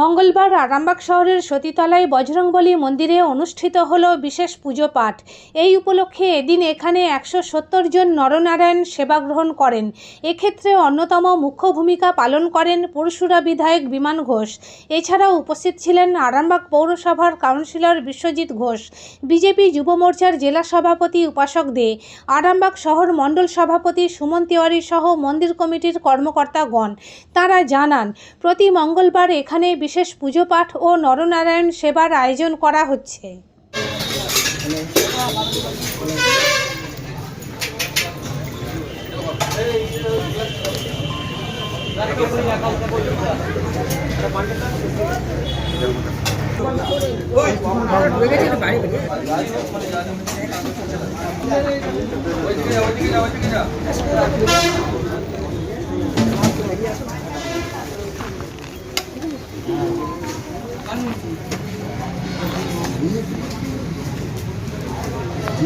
মঙ্গলবার আরামবাগ শহরের সতীতলায় বজরংবলী মন্দিরে অনুষ্ঠিত হল বিশেষ পুজো পাঠ। এই উপলক্ষে এদিন এখানে একশো সত্তর জন নরনারায়ণ সেবা গ্রহণ করেন। এক্ষেত্রে অন্যতম মুখ্য ভূমিকা পালন করেন পরশুরা বিধায়ক বিমান ঘোষ। এছাড়াও উপস্থিত ছিলেন আরামবাগ পৌরসভার কাউন্সিলর বিশ্বজিৎ ঘোষ, বিজেপি যুব মোর্চার জেলা সভাপতি উপাসক দে, আরামবাগ শহর মণ্ডল সভাপতি সুমন তিওয়ারি সহ মন্দির কমিটির কর্মকর্তাগণ। তারা জানান, প্রতি মঙ্গলবার এখানে বিশেষ পুজো পাঠ ও নরনারায়ণ সেবার আয়োজন করা হচ্ছে।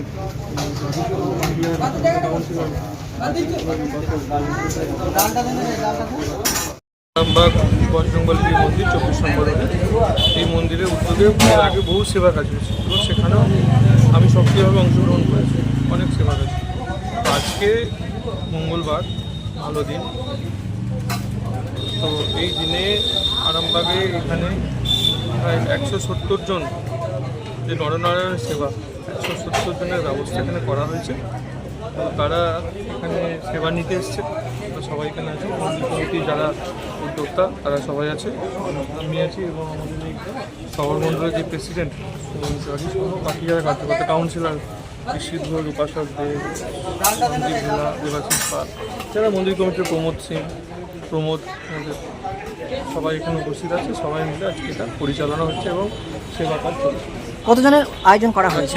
দেখ রামবাগ বজরংবলী মন্দির চব্বিশ নম্বর। এই মন্দিরের উদ্যোগে আগে বহু সেবা কাজ হয়েছে এবং সেখানেও আমি সক্রিয়ভাবে অংশগ্রহণ করেছি, অনেক সেবা কাজ আজকে মঙ্গলবার, ভালো দিন। তো এই দিনে আরামবাগে এখানে প্রায় একশো সত্তর জন যে নরনারায়ণ সেবা একশো ব্যবস্থা এখানে করা হয়েছে। তো তারা এখানে সেবা নিতে এসছে। সবাই এখানে আছে। কমিটির যারা উদ্যোক্তা, তারা সবাই আছে। আমি আছি এবং আমাদের শহর মন্ডলের যে প্রেসিডেন্ট বাকি যারা কার্যকর্তা কাউন্সিলর কৃষিধ উপাসক দে সঞ্জীব ভোলা দেবাশিস পাল, যারা মন্দির কমিটির প্রমোদ সিং, প্রমোদ সবাই এখানে উপস্থিত আছে। সবাই মিলে আজকে এটা পরিচালনা হচ্ছে এবং সেবা কাজ চলছে। কতজনের আয়োজন করা হয়েছে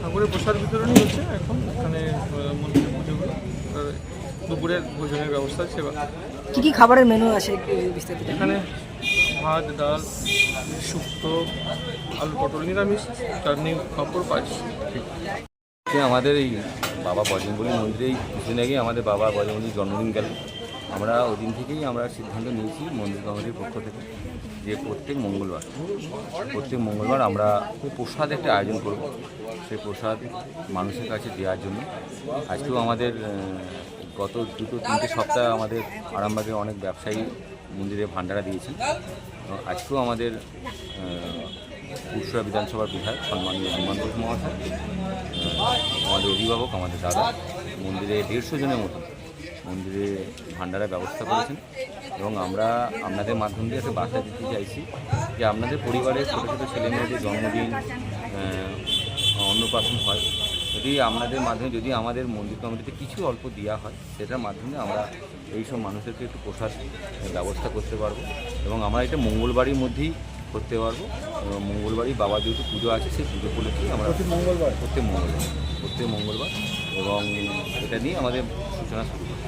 ঠাকুরের প্রসাদ বিতরণই হচ্ছে এখন এখানে আহ, মন্দিরে পুজোগুলো আর দুপুরের ভোজনের ব্যবস্থা সেবা। কি কি খাবারের মেনু আছে বিস্তারিত এখানে ভাত ডাল শুক্তো আলু পটল নিরামিষ চাটনি পাঁপড় পায়েস। আমাদের এই বাবা বজরঙ্গলী মন্দিরেই কিছুদিন আগে আমাদের বাবা বজরঙ্গলির জন্মদিন গেল। আমরা ওই দিন থেকেই আমরা সিদ্ধান্ত নিয়েছি মন্দির কমিটির পক্ষ থেকে যে প্রত্যেক মঙ্গলবার প্রত্যেক মঙ্গলবার আমরা প্রসাদ একটা আয়োজন করব। সেই প্রসাদ মানুষের কাছে দেওয়ার জন্য। আজকেও আমাদের গত দুটো তিনটে সপ্তাহ আমাদের আরামবাগে অনেক ব্যবসায়ী মন্দিরে ভান্ডারা দিয়েছেন আজকেও আমাদের পুরসুরা বিধানসভার বিধায়ক সম্মানীয় বিমান ঘোষ মহাশয় আমাদের অভিভাবক, আমাদের দাদা, মন্দিরে দেড়শো জনের মতো মন্দিরে ভান্ডারের ব্যবস্থা করেছেন এবং আমরা আপনাদের মাধ্যম দিয়ে একটা বার্তা দিতে চাইছি যে আপনাদের পরিবারের ছোটো ছোটো ছেলেমেয়েদের জন্মদিন অন্নপ্রাশন হয় যদি আপনাদের মাধ্যমে যদি আমাদের মন্দির কমিটিতে কিছু অল্প দেওয়া হয় সেটার মাধ্যমে আমরা এইসব মানুষদেরকে একটু প্রসাদ ব্যবস্থা করতে পারব এবং আমরা এটা মঙ্গলবারের মধ্যেই করতে পারব। মঙ্গলবারই বাবা যেহেতু পুজো আছে সেই পুজো উপলক্ষেই আমরা প্রত্যেক মঙ্গলবার? প্রত্যেক মঙ্গলবার প্রত্যেক মঙ্গলবার এবং এটা নিয়ে আমাদের সূচনা শুরু।